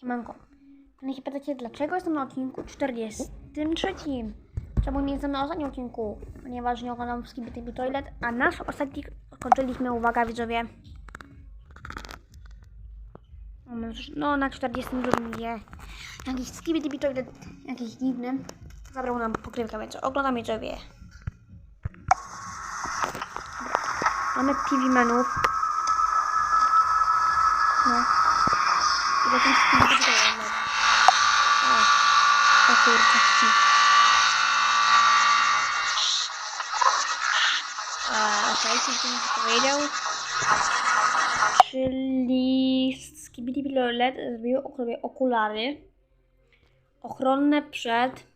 siemanko. Się pytacie, dlaczego jestem na odcinku 43? Czemu nie jestem na ostatnim odcinku? Ponieważ nie oglądam Skibby TV Toilet, a nasz ostatni kończyliśmy, uwaga widzowie. No, na 42 nie. Jakiś Skibby TV Toilet, jakiś dziwny. Zabrał nam pokrywkę, więc oglądamy widzowie. Mamy TV menów. No. I potem TV Toilet. O, o kurczę. A, okej, okay, co mi powiedział? Czyli Skibidi LED zrobiły sobie okulary ochronne przed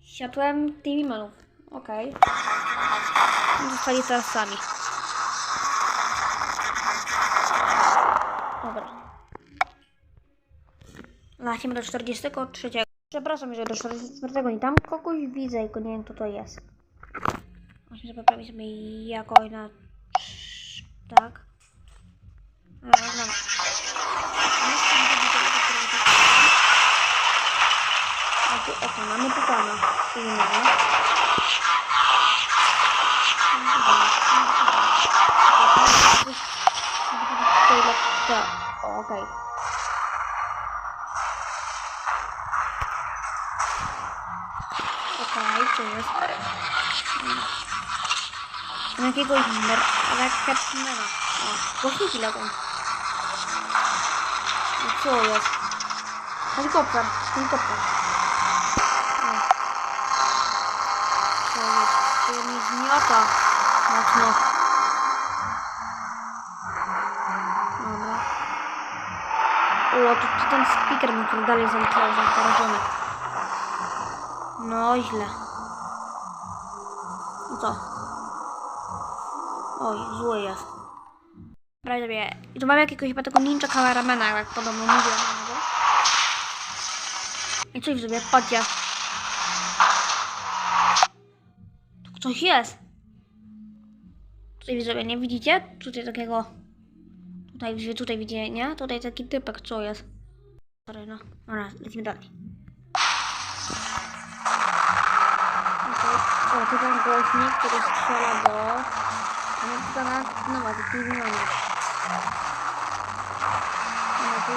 światłem TV manów. Okej. Okay. Zostali teraz sami. Dobra. Lecimy do 43. Przepraszam, że do 44 nie tam kogoś widzę, tylko nie wiem kto to jest. Muszę poprawić sobie jakoś na... Tak. A, znam. A tu, okej, mamy tu pana. Nie mamy. Tak, okej. Okej, tu jest. Mam jakiegoś raketmana. O, głośniki lecą. No co jest? Helikopter, helikopter. O. Co jest? To mnie zmiota. Mocno. O, tu, tu ten speaker mi tu dalej zaliczał, zarażony. No, źle. No co? Oj, zły jest. Sobie. I tu mam jakiegoś chyba tego ninja kameramana, jak podobno mówię na. I coś sobie, patrzcie. Tu ktoś jest. Tutaj widzowie, nie widzicie? Tutaj takiego... Tutaj, tutaj widzicie, nie? Tutaj taki typek, co jest? Sorry, no. Dobra, lecimy dalej. Okej. O, tu ten głośnik, który strzela do... No to na... No ma taki zmiany. No tu.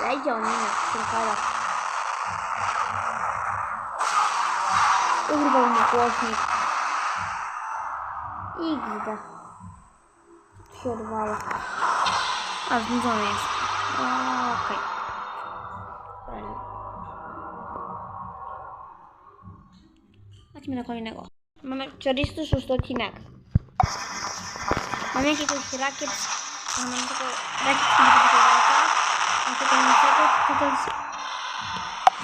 Lejdzie on, nie tylko Urwał mi głośnik. I gdzie? Się odwala. A, znudzony jest. Okej. Okay. Chodźmy do kolejnego. Mamy 46 odcinek. Mamy jakiegoś rakiet. Mamy tylko rakiet tego lata. A tutaj niczego. To to jest...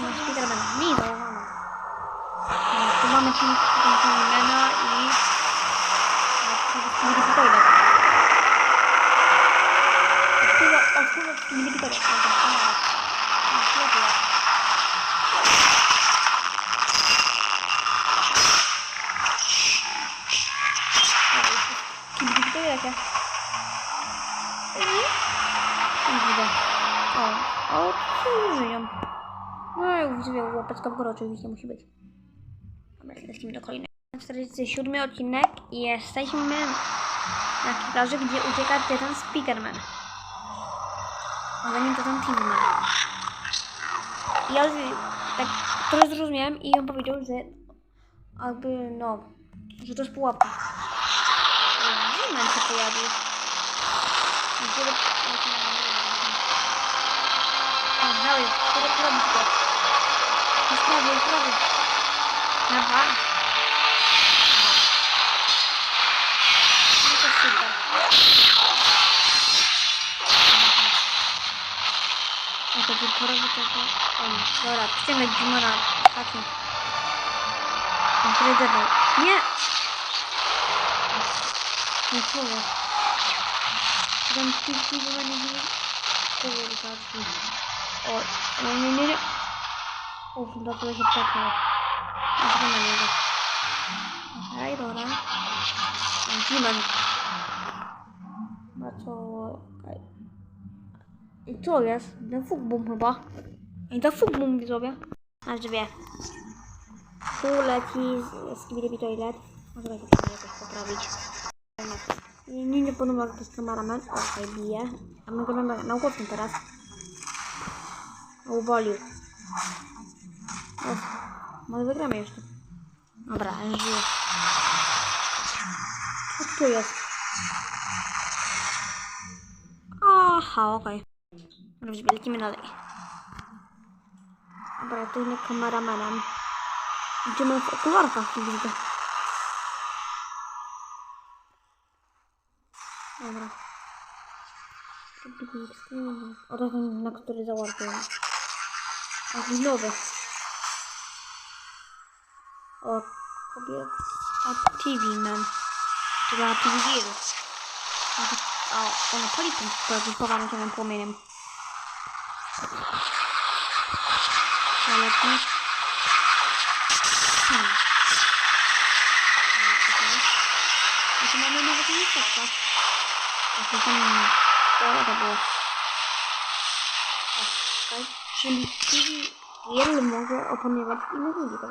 No, Spiderman. Mi założono. No, tu mamy Pinkmana i... No, to jest Odpływa, Świetnie. Kim Wiktoria się? Widzę. O, o, żyją. No i widzowie, łapeczka w górę oczywiście musi być. Dobra, lecimy do kolejnego. 47 odcinek i jesteśmy na plaży, gdzie ucieka ten Speakerman. Za nim to Teamman. I ja tak trochę zrozumiałem i on powiedział, że jakby no, że to jest pułapka. Teamman się pojawił. Co robić go? Już prawie, już prawie. Aha. No to super. No to porobię tego. O, dobra, przyciągać Jimona. Taki. Incredible. Nie! Nie czuję. Tam kilki chyba nie było. Kurde, taki. O, nie, nie, nie, nie. Uff, dlatego się pepnął. Patrzę na niego. Okej, dobra. Demon. No co... I co jest? Ten fukbum chyba. I to fukbum widzowie. Aż dwie. Tu leci Skibidi Toilet. Może się to jakoś poprawić. Nie, nie, nie podoba jak to jest kameraman. Okej, bije. A my gramy naukowcem teraz. Uwolił. O, może wygramy jeszcze. Dobra, żyję. Co tu jest? Aha, okej. Dobrze, lecimy dalej. Jest kameramanem. Idziemy w okularkach, widzę. Dobra. O, to ten, na który załapiłem. A chwilowy. O, kobiet. A TV man. Czyli na TV wirus. A, to, a ona pali tym powarunkiem płomieniem. Ale tu... Hmm. A tu mamy nawet miejscówka. A to tam... To to było. Okej. Czyli TV wiele może opanować innych ludzi, tak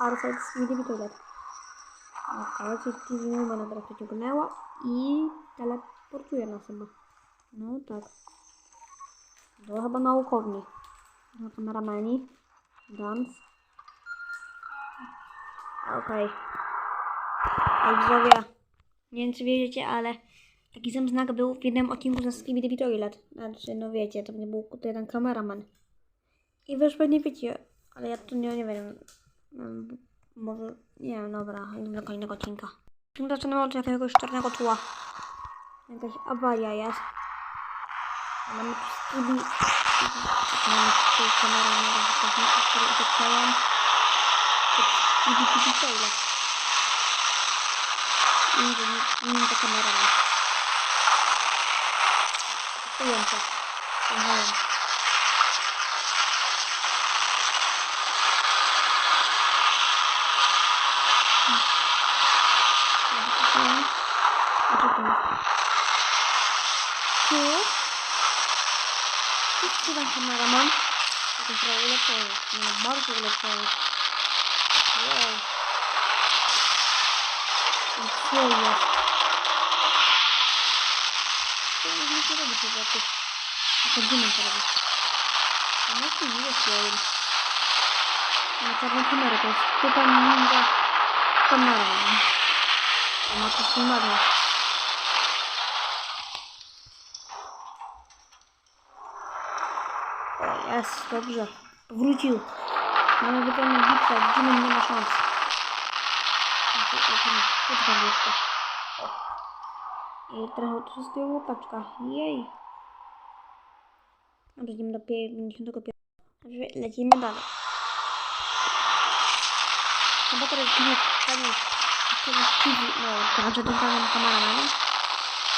Arfeld z Wielki Toilet. Okej, czyli TV Woman teraz przyciągnęła i teleportuje nas chyba. No tak. To chyba naukowni. No, kameramani. Dance. Okej. Okay. widzowie, nie wiem czy wiedziecie, ale taki sam znak był w jednym odcinku ze Skibidi Toilet. Znaczy, no wiecie, to nie był to jeden kameraman. I wy już pewnie wiecie, ale ja tu nie, nie wiem. Mm, Może, nie wiem, dobra, do kolejnego odcinka. Zaczynamy od jakiegoś czarnego tła. Jakaś awaria jest. Mamy. Mamy tu kamerę na zakładnika, który uciekają. To Skibi Skibi Toilet. Inny, inny to kameraman. Ujęcie. Pozwalam. A co to jest? Tu? Tu jest chyba kameraman. To jest trochę ulepszony. No, bardzo ulepszony. Wow. I co jest? To już nic nie robi tego tu. A to dymem to robi. A no tu nie jest jajem. Na czarną kamerę to jest tytan ninja kamera. A ma to jest, dobrze. Wrócił. Mamy wypełnić bitwę, Demon nie ma szans. Tam jeszcze? I trochę tu jest łopaczka. Jej. Dobrze, idziemy do 51. Dobrze, lecimy dalej. Chyba teraz ginie pani teraz TV, no, teraz że dodanym kameramanem.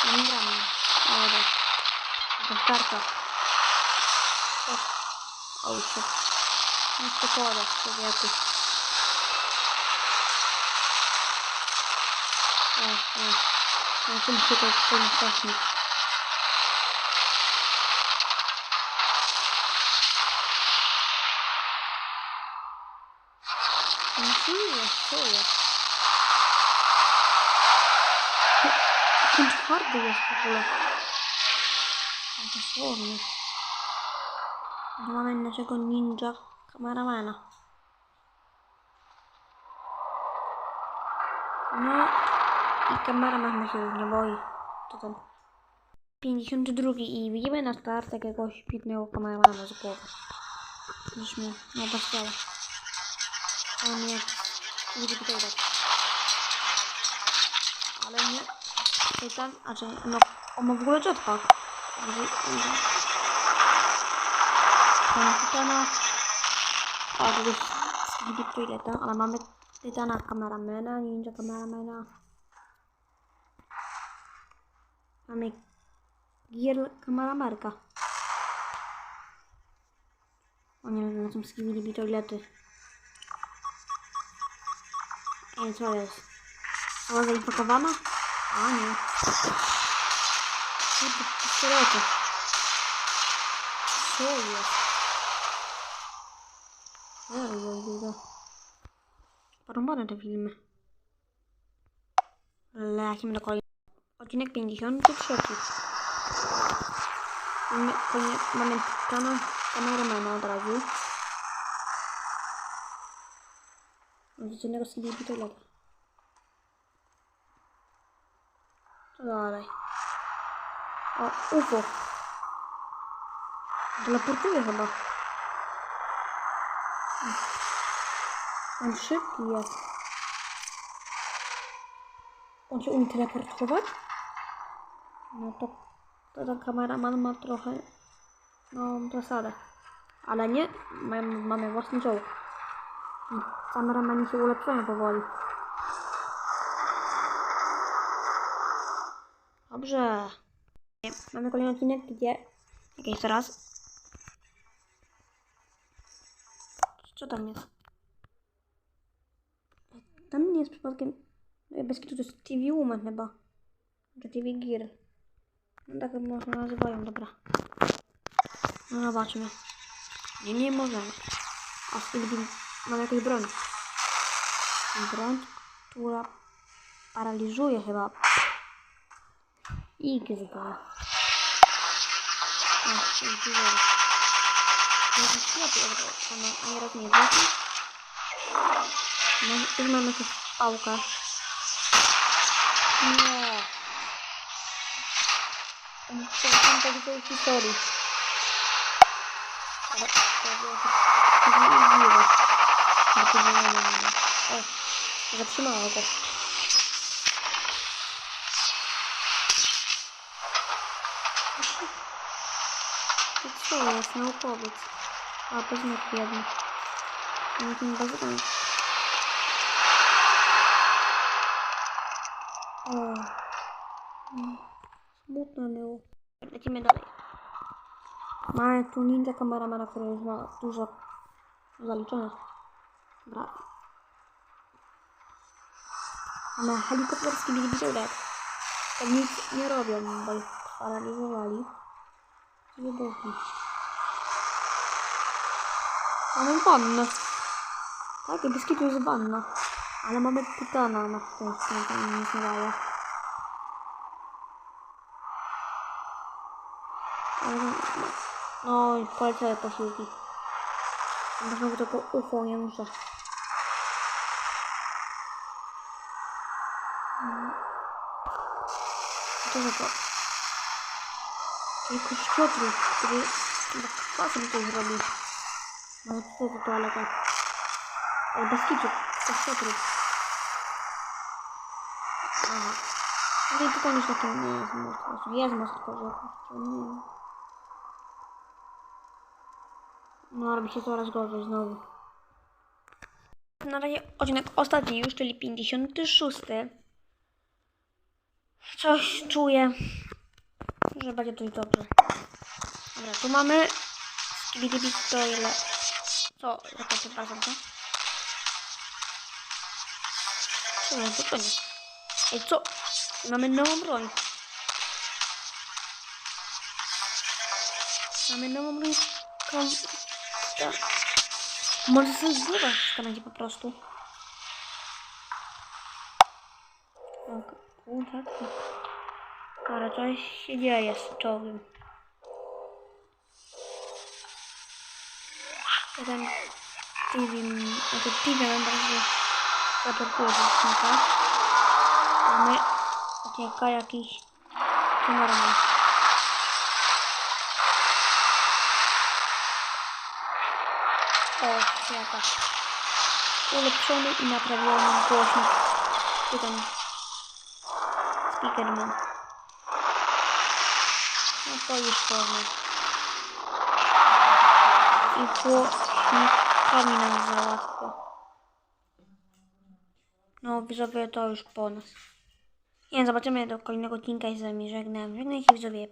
No nie gramy. O, dobra. To karta. O, o, shit. No, spokojnie, człowieku. O, o. No, tym się to ten technik. No, co jest? Co jest? Ten No mamy naszego ninja kameramana. No i kameraman się już nie boi. Co tam? 52 i widzimy na start jakiegoś pitnego kameramana z głowy. Już mnie nie dostało. O nie, nie będzie dać. Ale nie. Tytan, a czy no, on ma w ogóle jetpack. Mamy Tytana. A, to jest Skibidi ale mamy Tytana kameramana, ninja kameramana. Mamy Gier kameramarka. O nie wiem, na tym Skibidi Toilety. Nie, co jest? Cała zainfekowana? A nie. Kurde, pistolety. Co jest? Porąbane te filmy. Lecimy do kolejnego. Odcinek 53. Mamy, mamy kanał kameramana od razu. Widzicie innego CDP toileta. Co dalej? O, UFO. Teleportuje chyba. On szybki jest. On się umie teleportować? No to, to ten kameraman ma trochę no zasadę. Ale nie, mamy, mamy własny czołg. Kameramani się ulepszają powoli. Dobrze. Mamy kolejny odcinek, gdzie... Jakiś teraz. Co tam jest? Nie jest przypadkiem... Bez to jest TV Woman chyba. Czy TV Gear. No tak można nazywają, dobra. No zobaczmy. Nie, nie możemy. A w tym mam jakąś broń. Broń, która paraliżuje chyba. XG. A, XG. Jakiś sklepy, to no, nie raz nie jest. No, już mamy jakąś pałkę. Nie. Tam tam takie historii. Ale to było to nie wirus. Bo to było nie wiem. O, zatrzymało go. To co jest? Naukowiec. A, pewnie jeden. Jakim bazylem. O. Mm, Smutno było. Lecimy dalej. Mamy tu ninja kameramana, który już ma dużo zaliczone. Dobra. Mamy helikopterski widelec. To nic nie robią, bo ich paraliżowali. Wybuchli. Mamy wannę. Tak, i bez kitu jest wanna. Ale mamy pytana na szczęście, to nie daje. Ale no, no i poleciały posiłki. Można by tylko UFO, nie muszę. Co to to? Jakiś szczotrup, który chyba kwasem to zrobił. Może co to toaleta? Ale bez kitu, to szczotrup. Aha. No tutaj już taki nie jest most. Jest most, tylko że. No, robi się coraz gorzej znowu. Na razie odcinek ostatni już, czyli 56. Coś czuję, że będzie coś dobrze. Dobra, tu mamy Skibidi to ile... Co? Jaka przepraszam, co? Co. Ej, co? Mamy nową broń. Mamy nową broń. Kom... Ta. Może sobie zbudować w Kanadzie po prostu. Ok, kurczę. Dobra, coś się dzieje z czołgiem. Ten TV, znaczy TV mam bardzo raportuje rzecznika. Ucieka jakiś kameraman. O, jaka. Ulepszony i naprawiony głośnik. Czy ten speakerman. No to już pewnie. I głośnikami nam załatwia. No, widzowie, to już po nas. Nie, zobaczymy do kolejnego odcinka i z wami żegnam. Żegnaj się widzowie.